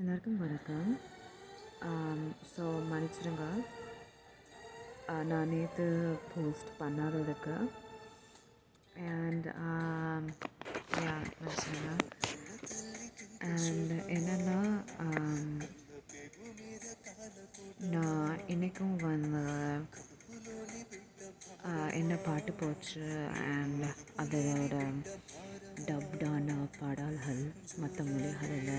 எல்லாருக்கும் வணக்கம். ஸோ மன்னிச்சிடுங்க. நான் நேற்று போஸ்ட் பண்ணாததுக்கு. அண்ட் யா மன்னிச்சிடுங்க. அண்ட் என்னென்னா நான் இன்றைக்கும் வந்து என்ன பாட்டு போச்சு அண்ட் அதோட டப்டான பாடல்கள் மற்ற மொழிகளில்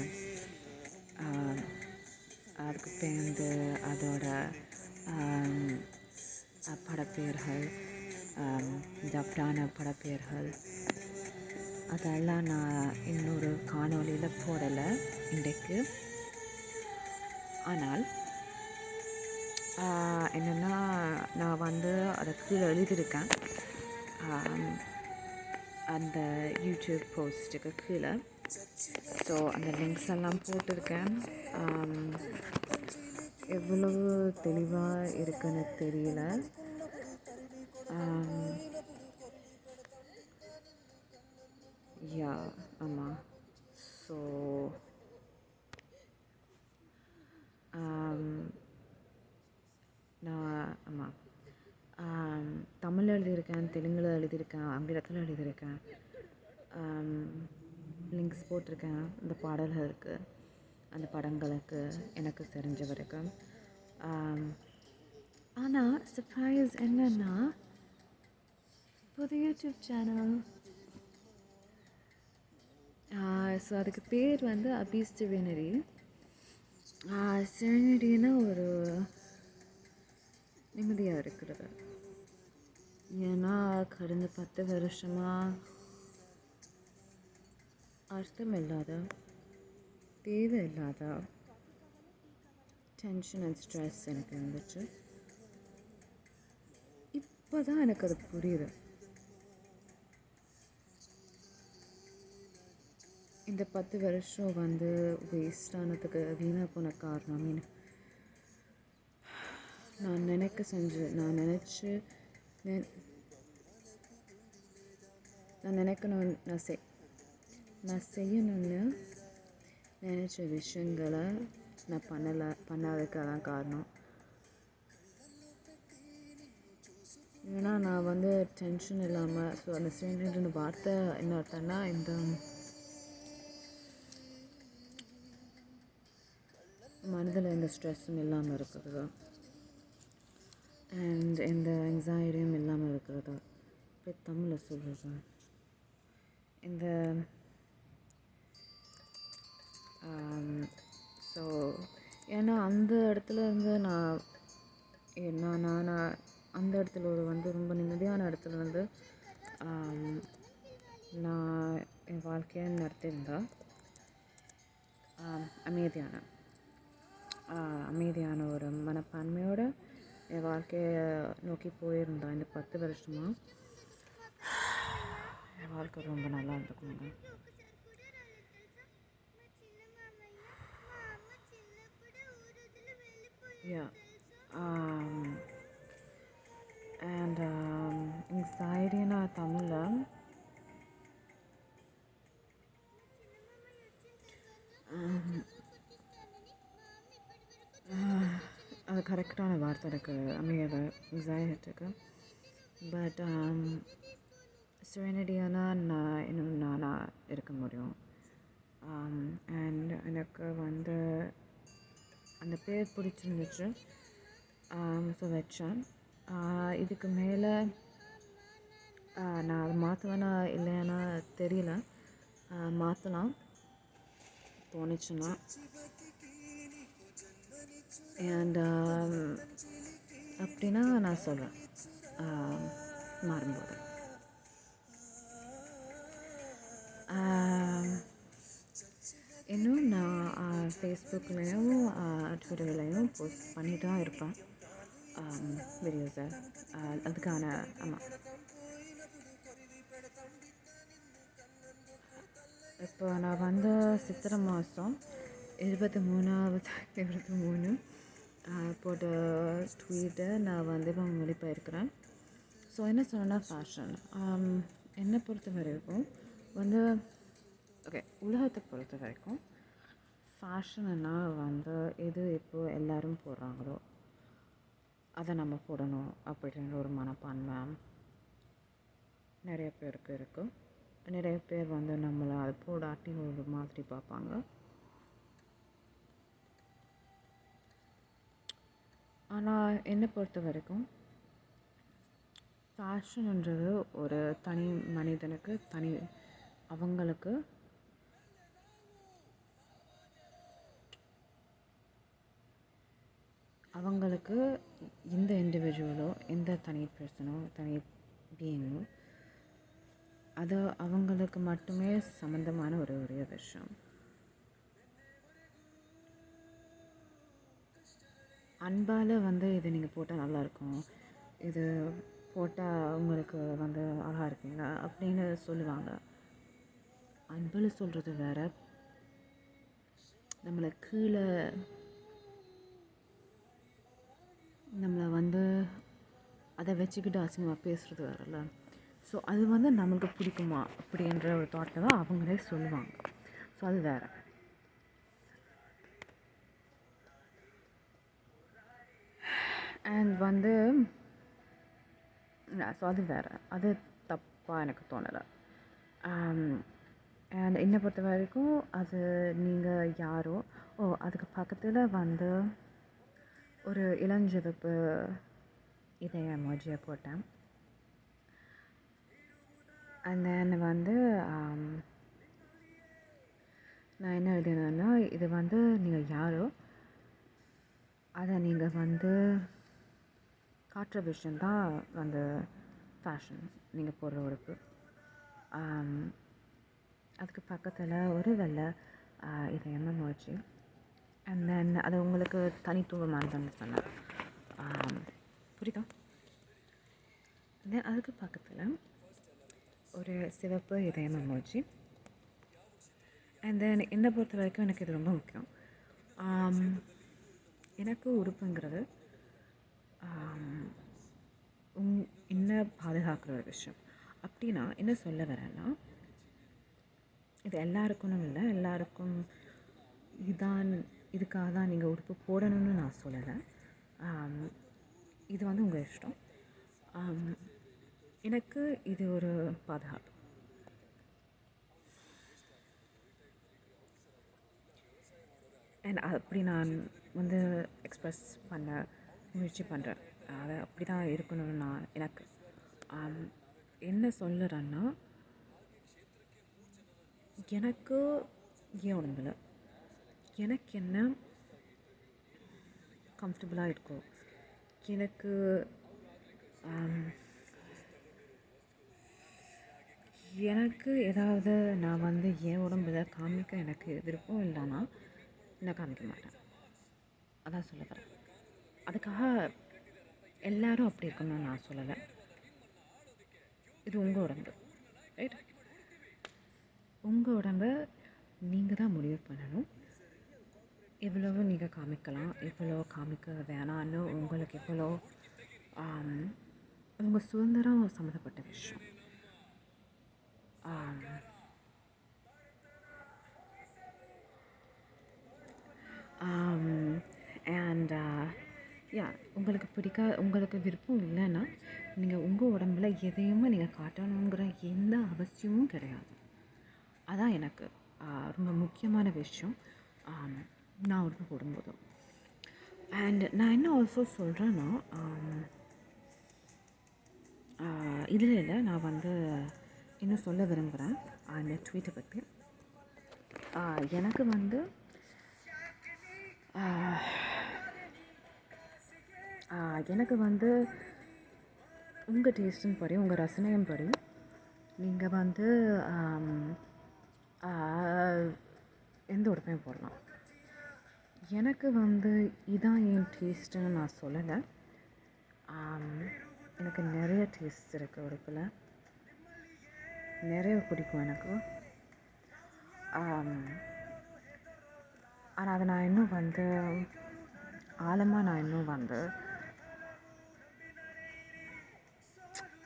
அதுக்கு பேர்ந்து அதோட படப்பெயர்கள் ஜப்டான படப்பெயர்கள் அதெல்லாம் நான் இன்னொரு காணொலியில் போடலை இன்றைக்கு. ஆனால் என்னென்னா நான் வந்து அதை கீழே எழுதியிருக்கேன். அந்த யூடியூப் போஸ்ட்டுக்கு கீழே. ஸோ அந்த லிங்க்ஸ் எல்லாம் போட்டிருக்கேன். எவ்வளவு தெளிவாக இருக்குன்னு தெரியல. யா ஆமாம் ஸோ நான் ஆமாம் தமிழில் எழுதியிருக்கேன் தெலுங்கில் எழுதியிருக்கேன் ஆங்கிலத்தில் எழுதியிருக்கேன். லிங்க்ஸ் போட்டிருக்கேன். இந்த பாடல்களுக்கு அந்த படங்களுக்கு எனக்கு தெரிஞ்ச வரைக்கும் ஆனால் சர்ப்ரைஸ் என்னென்னா புது யூடியூப் சேனல் ஸோ அதுக்கு பேர் வந்து அபீஸ் சிவனரி சிவனரின்னா ஒரு நிம்மதியாக இருக்கிறது. ஏன்னா கடந்த பத்து வருஷமாக அர்த்தம் இல்லாத தேவையில்லாத டென்ஷன் அண்ட் ஸ்ட்ரெஸ் எனக்கு இருந்துச்சு இப்போ தான் எனக்கு அது புரியுது இந்த பத்து வருஷம் வந்து வேஸ்ட் ஆனதுக்கு வீணாக போன காரணம் மீன் நான் நினைக்க செஞ்சு நான் நினச்சி நான் நினைக்கணும் நான் செய் நான் செய்யணும்னு நினச்ச விஷயங்களை நான் பண்ணலை பண்ணாததுக்கு அதான் காரணம். ஏன்னா நான் வந்து டென்ஷன் இல்லாமல் ஸோ அந்த ஸ்டேண்ட் வார்த்தை என்ன அர்த்தம்னா இந்த மனதில் எந்த ஸ்ட்ரெஸ்ஸும் இல்லாமல் இருக்கிறது? அண்ட் எந்த என்சைட்டியும் இல்லாமல் இருக்கிறது? இப்போ தமிழில் சொல்கிறது இந்த ஸோ ஏன்னா அந்த இடத்துல இருந்து நான் என்ன நான் நான் அந்த இடத்துல ஒரு வந்து ரொம்ப நிம்மதியான இடத்துல வந்து நான் என் வாழ்க்கையை நடத்தியிருந்தா அமைதியான அமைதியான ஒரு மனப்பான்மையோட என் வாழ்க்கையை நோக்கி போயிருந்தேன் இந்த பத்து வருஷமாக என் வாழ்க்கை ரொம்ப நல்லா இருந்துக்குங்க யா அண்ட் anxietyனா தமிழில் அது கரெக்டான வார்த்தை எனக்கு அமையலை anxietyக்கு பட் சுயநடியானா um, நான் இன்னும் நானாக இருக்க முடியும். Um, அண்ட் எனக்கு வந்து அந்த பேர் பிடிச்சிருந்துச்சு. ஸோ வச்சேன். இதுக்கு மேலே நான் அதை மாற்றுவேனா இல்லையானா தெரியல. மாற்றலாம் தோணுச்சுன்னா. அண்ட் um, அப்படின்னா நான் சொல்கிறேன் மாறும்போது. இன்னும் நான் ஃபேஸ்புக்லேயும் ட்விட்டர்லேயும் போஸ்ட் பண்ணிட்டு தான் இருப்பேன். வீடியோஸை அதுக்கான ஆமாம் இப்போ நான் வந்த சித்திரை மாதம் இருபத்தி மூணாவது இருபத்தி மூணு போட்ட ட்வீட்டை நான் வந்து இப்போ மொழிபெயர்க்கிறேன். ஸோ என்ன சொன்னால் ஃபேஷன் என்னை பொறுத்த வரைக்கும் வந்து ஓகே உலகத்தை பொறுத்த வரைக்கும் ஃபேஷனுன்னா வந்து எது இப்போ எல்லோரும் போடுறாங்களோ அதை நம்ம போடணும் அப்படின்ற ஒரு மனப்பான்மை நிறைய பேருக்கு இருக்குது நிறைய பேர் வந்து நம்மளை அது போடாட்டி ஒரு மாதிரி பார்ப்பாங்க. ஆனால் என்னை பொறுத்த வரைக்கும் ஃபேஷன்ன்றது ஒரு தனி மனிதனுக்கு தனி அவங்களுக்கு அவங்களுக்கு இந்த இண்டிவிஜுவலோ எந்த தனி பர்சனோ தனி பீயிங்கோ அது அவங்களுக்கு மட்டுமே சம்மந்தமான ஒரு ஒரே விஷயம். அன்பால் வந்து இது நீங்கள் போட்டால் நல்லாயிருக்கும் இது போட்டால் உங்களுக்கு வந்து அழகாக இருப்பீங்க அப்படின்னு சொல்லுவாங்க. அன்பில் சொல்கிறது வேற. நம்மளை கீழே நம்மளை வந்து அதை வச்சுக்கிட்டு அசிங்கமாக பேசுகிறது வரல ஸோ அது வந்து நம்மளுக்கு பிடிக்குமா அப்படின்ற ஒரு தாட்டில் தான் அவங்களே சொல்லுவாங்க. ஸோ அது வேறு. அண்ட் வந்து ஸோ அது வேறு. அது தப்பாக எனக்கு தோணலை. அண்ட் um, என்னை பொறுத்த வரைக்கும் அது நீங்கள் யாரோ? ஓ அதுக்கு பக்கத்தில் வந்து ஒரு இளஞ்சிவப்பு இதய மோஜியை போட்டேன். அண்ட் தென் வந்து um, நான் என்ன எழுதினேன்னா இது வந்து நீங்கள் யாரோ அதை நீங்கள் வந்து காட்டுற விஷயந்தான் அந்த ஃபேஷன் நீங்கள் போடுற உடுப்பு. Um, அதுக்கு பக்கத்தில் ஒரு வெள்ளை uh, இதை எம்எம் அண்ட் தென் அது உங்களுக்கு தனித்துவமானதுன்னு சொன்னேன் புரியுதா? தென் அதுக்கு பக்கத்தில் ஒரு சிவப்பு இதயம் எமோஜி அண்ட் தென் என்னை பொறுத்த வரைக்கும் எனக்கு இது ரொம்ப முக்கியம். எனக்கு உறுப்புங்கிறது உங் என்ன பாதுகாக்கிற ஒரு விஷயம். அப்படின்னா என்ன சொல்ல வரேன்னா இது எல்லாருக்கும் இல்லை எல்லாருக்கும் இதான் இதுக்காக தான் நீங்கள் உடுப்பு போடணும்னு நான் சொல்லலை. இது வந்து உங்கள் இஷ்டம். எனக்கு இது ஒரு பாதுகாப்பு. அண்ட் அப்படி நான் வந்து எக்ஸ்ப்ரெஸ் பண்ண முயற்சி பண்ணுறேன். அதை அப்படி தான் இருக்கணும்னு நான் எனக்கு என்ன சொல்லுறேன்னா எனக்கு ஏன் உடம்பில் எனக்கு என்ன கம்ஃபர்டபுளாக இருக்கும் எனக்கு எனக்கு ஏதாவது நான் வந்து என் உடம்புல காமிக்க எனக்கு விருப்பம் இல்லைன்னா நான் காமிக்க மாட்டேன். அதான் சொல்ல வரேன். அதுக்காக எல்லோரும் அப்படி இருக்கணும்னு நான் சொல்லலை. இது உங்கள் உடம்பு ரைட் உங்கள் உடம்ப நீங்கள் தான் முடிவு பண்ணணும். எவ்வளவு நீங்கள் காமிக்கலாம் எவ்வளோ காமிக்க வேணான்னு உங்களுக்கு எவ்வளோ உங்கள் சுதந்திரம் சம்மந்தப்பட்ட விஷயம். அண்ட் யா uh, உங்களுக்கு பிடிக்க உங்களுக்கு விருப்பம் இல்லைன்னா நீங்கள் உங்கள் உடம்புல எதையுமே நீங்கள் காட்டணுங்கிற எந்த அவசியமும் கிடையாது. அதான் எனக்கு ரொம்ப முக்கியமான விஷயம். நான் உடம்பு போடும்போது. அண்ட் நான் என்ன ஆல்சோ சொல்கிறேன்னா இதில் இல்லை நான் வந்து என்ன சொல்ல விரும்புகிறேன் அந்த ட்வீட்டை பற்றி எனக்கு வந்து எனக்கு வந்து உங்கள் டேஸ்ட்டும் படி உங்கள் ரசனையும் படி நீங்கள் வந்து எந்த உடம்பையும் போடலாம். எனக்கு வந்து இதான் என் டேஸ்ட்டுன்னு நான் சொல்லலை. எனக்கு நிறைய டேஸ்ட் இருக்குது உடுப்பில். நிறைய பிடிக்கும் எனக்கு. ஆனால் அதை நான் இன்னும் வந்து ஆழமாக நான் இன்னும் வந்து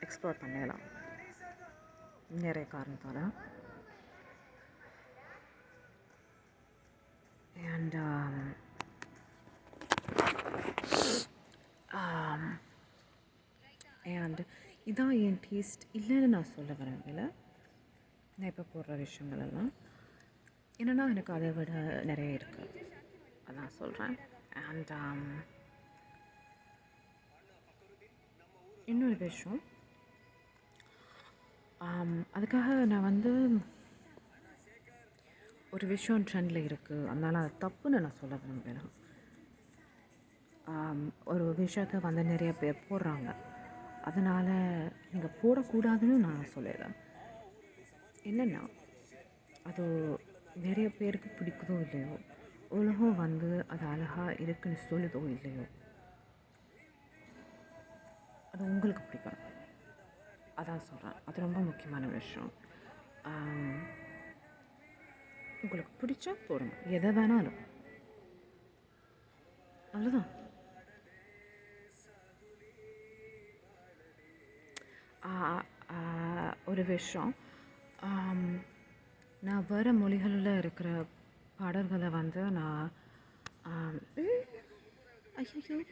எக்ஸ்ப்ளோர் பண்ணலாம் நிறைய காரணத்தால். Um, um, இந்த அண்டு இதான் என் டேஸ்ட் இல்லைன்னு நான் சொல்ல வரேன் இல்லை நான் இப்போ போடுற விஷயங்கள் எல்லாம் என்னென்னா எனக்கு அதை விட நிறைய இருக்குது அதான் சொல்கிறேன் அண்ட் um, இன்னொரு விஷயம். அதுக்காக நான் வந்து ஒரு விஷயம் ட்ரெண்டில் இருக்குது அதனால் அது தப்புன்னு நான் சொல்ல விரும்புகிறேன் ஒரு விஷயத்த வந்து நிறைய பேர் போடுறாங்க. அதனால் நீங்கள் போடக்கூடாதுன்னு நான் சொல்லிடுறேன் என்னென்னா அது நிறைய பேருக்கு பிடிக்குதோ இல்லையோ உலகம் வந்து அது அழகாக இருக்குன்னு சொல்லுதோ இல்லையோ அது உங்களுக்கு பிடிக்கணும் அதான் சொல்கிறேன் அது ரொம்ப முக்கியமான விஷயம். உங்களுக்கு பிடிச்சா போடுங்க. எதை வேணாலும். அவ்வளோதான் ஒரு விஷயம். நான் வேறு மொழிகளில் இருக்கிற பாடல்களை வந்து நான் ஐயோ